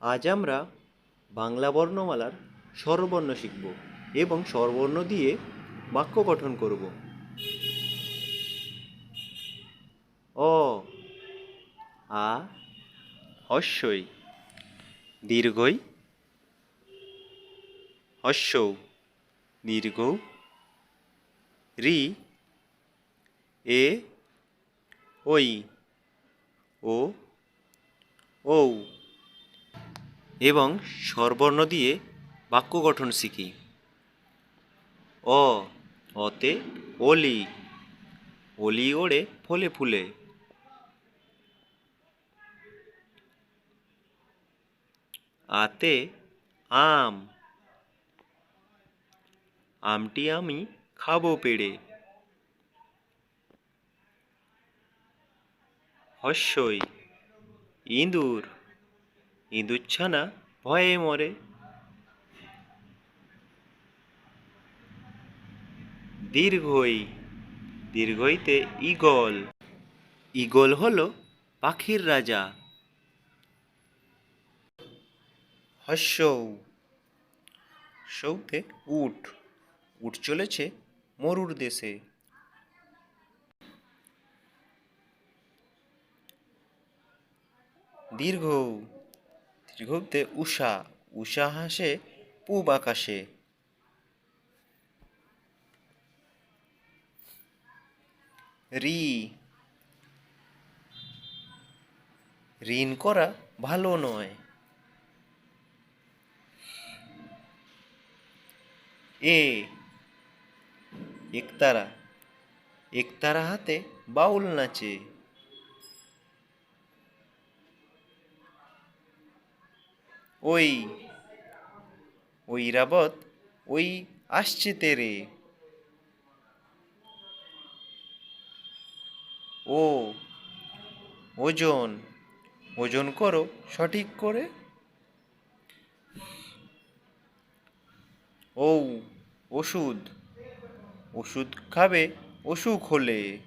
আজ আমরা বাংলা বর্ণমালার স্বরবর্ণ শিখব এবং স্বরবর্ণ দিয়ে বাক্য গঠন করব। অ, আ, হস্যই, দীর্ঘই, হস্য, দীর্ঘ, রি, এ ওই ও, ঔ। এবং স্বরবর্ণ দিয়ে বাক্য গঠন শিখি। অ, অতে অলি অলি ওড়ে ফলে ফুলে। আতে আম, আমটি আমি খাব পেড়ে। হস্যই, ইঁদুর ইঁদুর ছানা ভয়ে মরে। দীর্ঘই, দীর্ঘইতে ঈগল। ঈগল হলো পাখির রাজা। হস্যৌ। সৌতে উট। উট চলেছে মরুর দেশে। দীর্ঘ দীর্ঘতে উষা উষা হাসে, পূব আকাশে। রি। ঋণ করা ভালো নয়। এ। একতারা। একতারা হাতে বাউল নাচে। ওই ওই রাবত ওই আসছে তেরে। ও, ওজন ওজন করো সঠিক করে। ও ওষুধ ওষুধ খাবে অসুখ হলে।